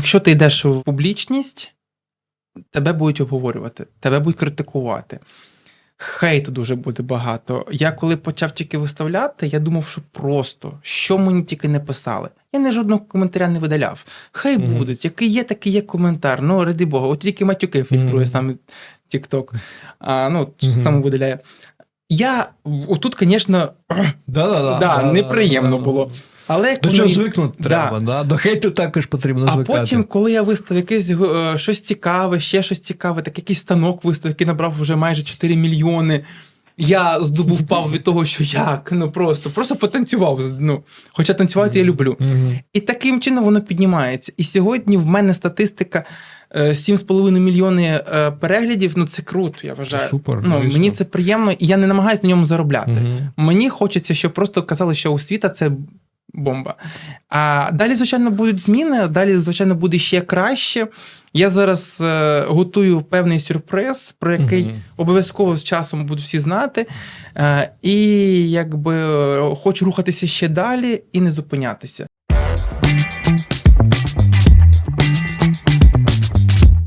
Якщо ти йдеш в публічність, тебе будуть обговорювати, тебе будуть критикувати. Хейту дуже буде багато. Я коли почав тільки виставляти, я думав, що просто що мені тільки не писали. Я не жодного коментаря не видаляв. Хай Мгм. будуть, який є, такий є коментар. Ну, ради Бога, от тільки матюки фільтрує Мгм. саме TikTok. А, ну, Мгм. саме видаляє. Я отут, звісно. Неприємно було. але До чого звикнути Да. треба, да? До хейту також потрібно А потім, коли я виставив якесь е, щось цікаве, ще щось цікаве, так якийсь станок виставив, який набрав вже майже 4 мільйони. Я з дубу впав від того, що як, ну просто, просто потанцював. Ну, хоча танцювати я люблю. І таким чином воно піднімається. І сьогодні в мене статистика 7,5 мільйони е, переглядів. Ну це круто, я вважаю. Супер, ну, звісно. мені це приємно, і я не намагаюся на ньому заробляти. Мгм. Мені хочеться, щоб просто казали, що освіта це бомба. А далі, звичайно, будуть зміни. Далі, звичайно, буде ще краще. Я зараз е, готую певний сюрприз, про який Мгм. обов'язково з часом будуть всі знати. Е, і якби е, хочу рухатися ще далі і не зупинятися.